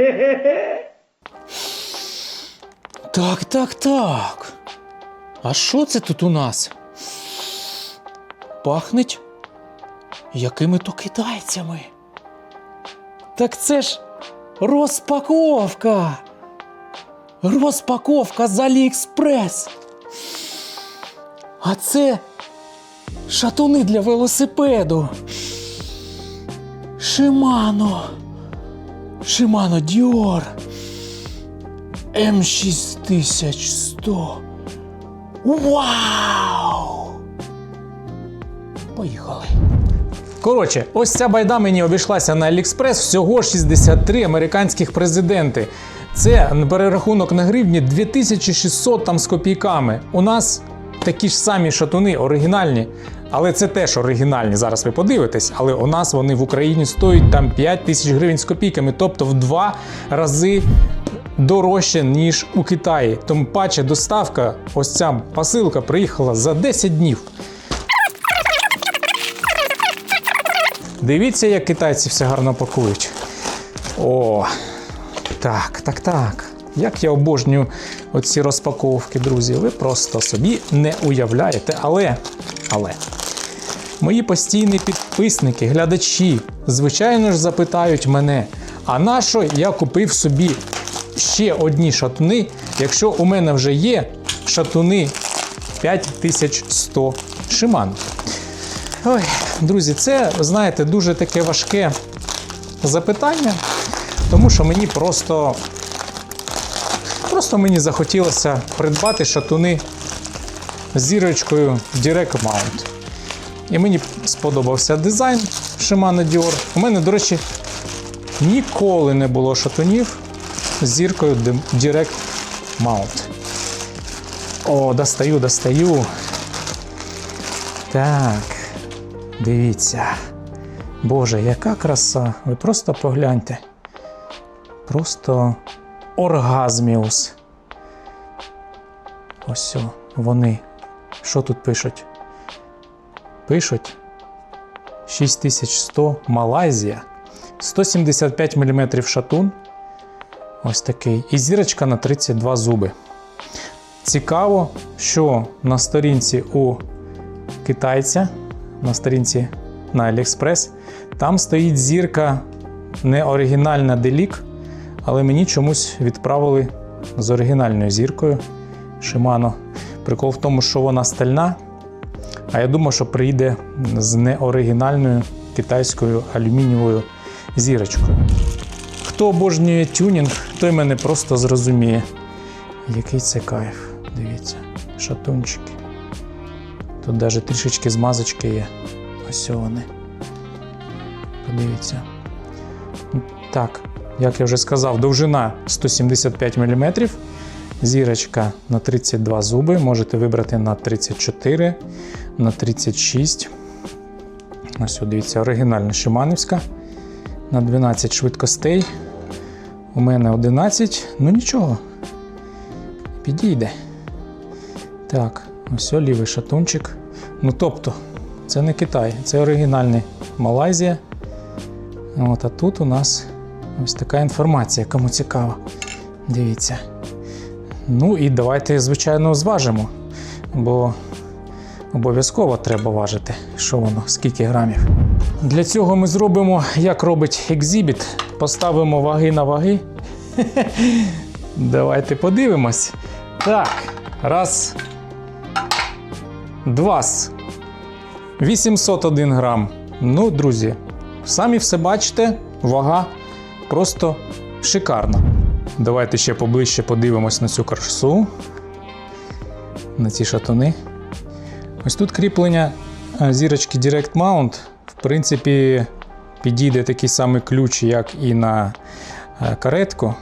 Так, так, так. А що це тут у нас? Пахнеть якими то китайцями. Так це ж розпаковка. Розпаковка з Аліекспрес. А це шатуни для велосипеду. Шимано. Шимано Діор. М6100. Вау! Поїхали. Коротше, ось ця байда мені обійшлася на Аліекспрес всього 63 американських президенти. Це перерахунок на гривні 2600 там з копійками. У нас такі ж самі шатуни оригінальні, але це теж оригінальні. Зараз ви подивитесь, але у нас вони в Україні стоять там 5 тисяч гривень з копійками, тобто в два рази дорожче, ніж у Китаї. Тому паче доставка, ось ця посилка приїхала за 10 днів. Дивіться, як китайці все гарно пакують. О, так, так, так. Як я обожнюю оці розпаковки, друзі. Ви просто собі не уявляєте. Але, але, мої постійні підписники, глядачі, звичайно ж, запитають мене: а на що я купив собі ще одні шатуни, якщо у мене вже є шатуни 5100 Шиман. Ой, друзі, це, знаєте, дуже таке важке запитання, тому що мені просто. Просто мені захотілося придбати шатуни з зірочкою Direct Mount. І мені сподобався дизайн Shimano Dior. У мене, до речі, ніколи не було шатунів з зіркою Direct Mount. О, достаю, достаю. Так, дивіться. Боже, яка краса. Ви просто погляньте. Просто оргазміус. Ось вони. Що тут пишуть? Пишуть 6100 Малайзія. 175 мм шатун. Ось такий. І зірочка на 32 зуби. Цікаво, що на сторінці у китайця, на сторінці на AliExpress, там стоїть зірка не оригінальна Делік, але мені чомусь відправили з оригінальною зіркою Shimano. Прикол в тому, що вона стальна, а я думав, що прийде з неоригінальною китайською алюмінієвою зірочкою. Хто обожнює тюнінг, той мене просто зрозуміє. Який це кайф. Дивіться, шатунчики. Тут навіть трішечки змазочки є. Ось вони. Подивіться. Так, як я вже сказав, довжина 175 мм. Зірочка на 32 зуби. Можете вибрати на 34, на 36. Ось, дивіться, оригінальна Шиманівська. На 12 швидкостей. У мене 11. Ну нічого. Підійде. Так, ось лівий шатунчик. Ну тобто, це не Китай, це оригінальний Малайзія. От, а тут у нас ось така інформація, кому цікаво. Дивіться. Ну і давайте, звичайно, зважимо, бо обов'язково треба важити, що воно, скільки грамів. Для цього ми зробимо, як робить екзібіт, поставимо ваги на ваги. Давайте подивимось. Так, раз. Два. 801 грам. Ну, друзі, самі все бачите, вага просто шикарна. Давайте ще поближче подивимось на цю красу, на ці шатуни. Ось тут кріплення е, зірочки Direct Mount. В принципі, підійде такий самий ключ, як і на е, каретку.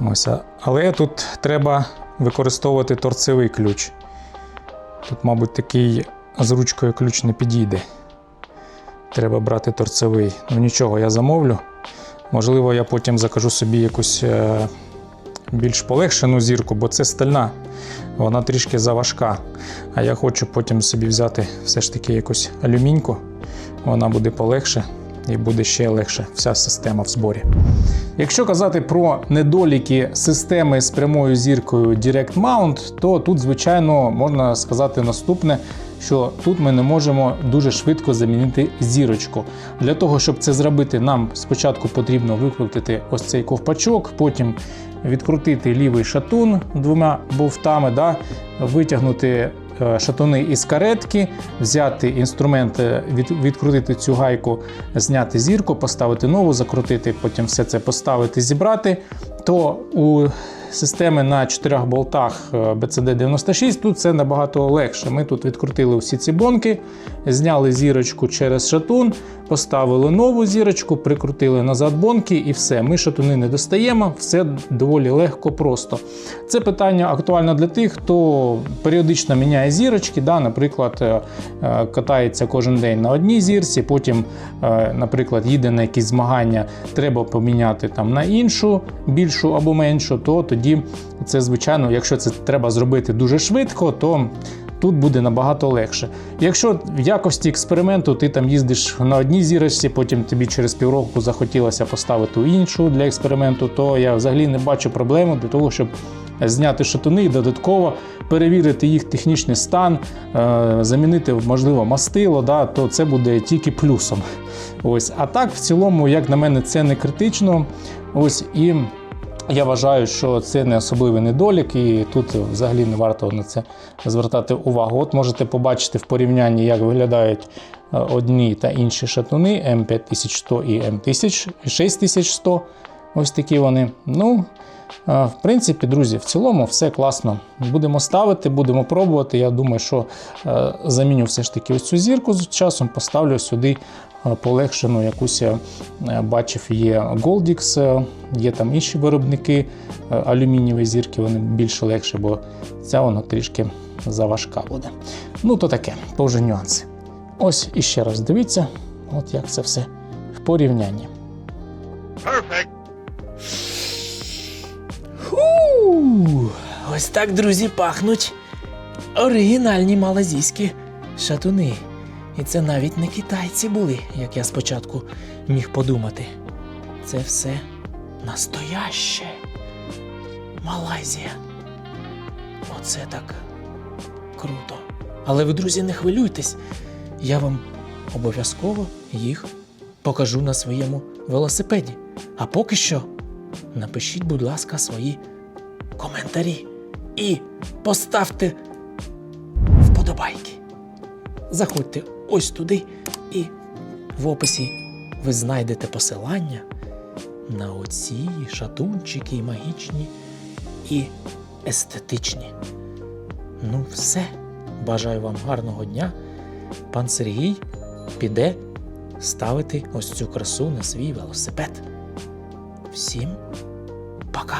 Ось, але тут треба використовувати торцевий ключ. Тут, мабуть, такий з ручкою ключ не підійде. Треба брати торцевий. Ну нічого, я замовлю. Можливо, я потім закажу собі якусь е, більш полегшену зірку, бо це стальна, вона трішки заважка. А я хочу потім собі взяти все ж таки якусь алюміньку. вона буде полегше і буде ще легше вся система в зборі. Якщо казати про недоліки системи з прямою зіркою Direct Mount, то тут, звичайно, можна сказати наступне. Що тут ми не можемо дуже швидко замінити зірочку. Для того, щоб це зробити, нам спочатку потрібно викрутити ось цей ковпачок, потім відкрутити лівий шатун двома бовтами, да, витягнути е, шатуни із каретки, взяти інструмент, е, від, відкрутити цю гайку, зняти зірку, поставити нову, закрутити, потім все це поставити, зібрати. То у системи на чотирьох болтах е, BCD96 тут це набагато легше. Ми тут відкрутили всі ці бонки, зняли зірочку через шатун, поставили нову зірочку, прикрутили назад бонки і все. Ми шатуни не достаємо, все доволі легко, просто. Це питання актуально для тих, хто періодично міняє зірочки. Да, Наприклад, е, е, катається кожен день на одній зірці, потім, наприклад, їде на якісь змагання, треба поміняти там на іншу, більшу або меншу, то тоді це, звичайно, якщо це треба зробити дуже швидко, то тут буде набагато легше. Якщо в якості експерименту ти там їздиш на одній зірочці, потім тобі через півроку захотілося поставити іншу для експерименту, то я взагалі не бачу проблеми для того, щоб зняти шатуни додатково перевірити їх технічний стан, е, замінити, можливо, мастило, да, то це буде тільки плюсом. Ось. А так, в цілому, як на мене, це не критично. Ось і. Я вважаю, що це не особливий недолік, і тут взагалі не варто на це звертати увагу. От можете побачити в порівнянні, як виглядають е, одні та інші шатуни М5100 і М6100. Ось такі вони. Ну, в принципі, друзі, в цілому все класно. Будемо ставити, будемо пробувати. Я думаю, що е, заміню все ж таки ось цю зірку з часом, поставлю сюди е, полегшену якусь я е, бачив, є Goldix, є там інші виробники алюмінієві зірки, вони більш легші, бо ця вона трішки заважка буде. Ну, то таке, то вже нюанси. Ось іще раз дивіться, от як це все в порівнянні. Фу, ось так, друзі, пахнуть оригінальні малазійські шатуни. І це навіть не китайці були, як я спочатку міг подумати. Це все настояще. Малайзія. Оце так круто. Але ви, друзі, не хвилюйтесь. Я вам обов'язково їх покажу на своєму велосипеді. А поки що напишіть, будь ласка, свої коментарі і поставте вподобайки. Заходьте ось туди, і в описі ви знайдете посилання на оці шатунчики магічні і естетичні. Ну, все. Бажаю вам гарного дня. Пан Сергій піде ставити ось цю красу на свій велосипед. Всім пока!